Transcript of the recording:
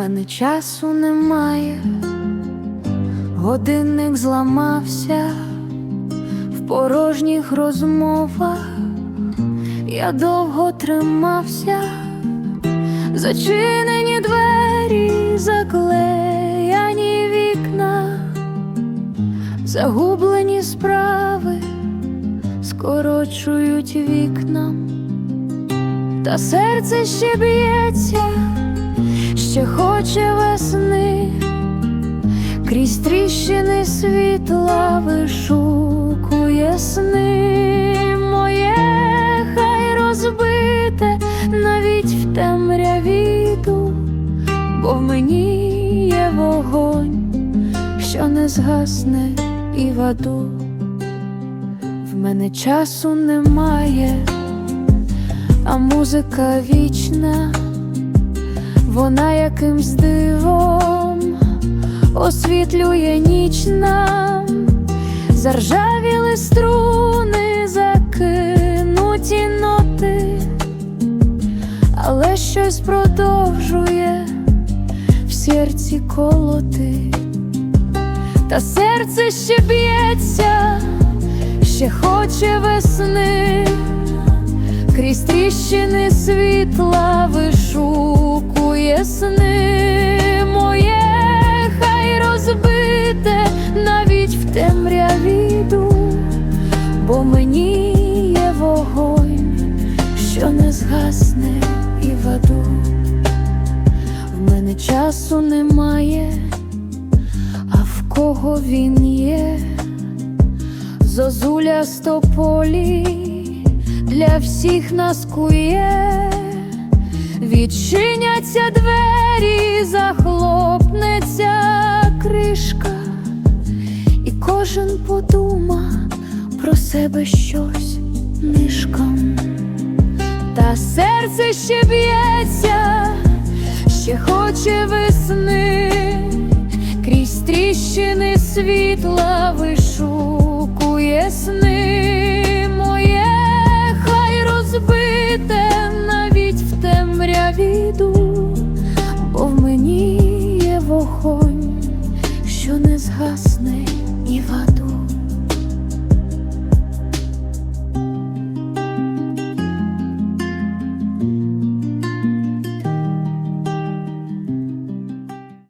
мене часу немає, годинник зламався в порожніх розмовах, я довго тримався, зачинені двері, заклеяні вікна, загублені справи скорочують вікна, та серце ще б'ється ще хоче весни, крізь тріщини світла вишукує сни моє, хай розбите навіть в темряві йду, бо в мені є вогонь, що не згасне і в аду. В мене часу немає, а музика вічна вона якимсь дивом освітлює ніч нам, заржавіли струни, закинуті ноти, але щось продовжує в серці колоти, та серце ще б'ється, ще хоче весни. Крізь тріщини світла вишукує сни моє, хай розбите навіть в темряві йду, бо мені є вогонь, що не згасне і в. В мене часу немає, а в кого він є, зозуля стополі для всіх нас кує, відчиняться двері, захлопнеться кришка, і кожен подума про себе щось нишком, та серце ще б'ється, ще хоче весни, крізь тріщини світла вишукує сни вогонь, що не згасне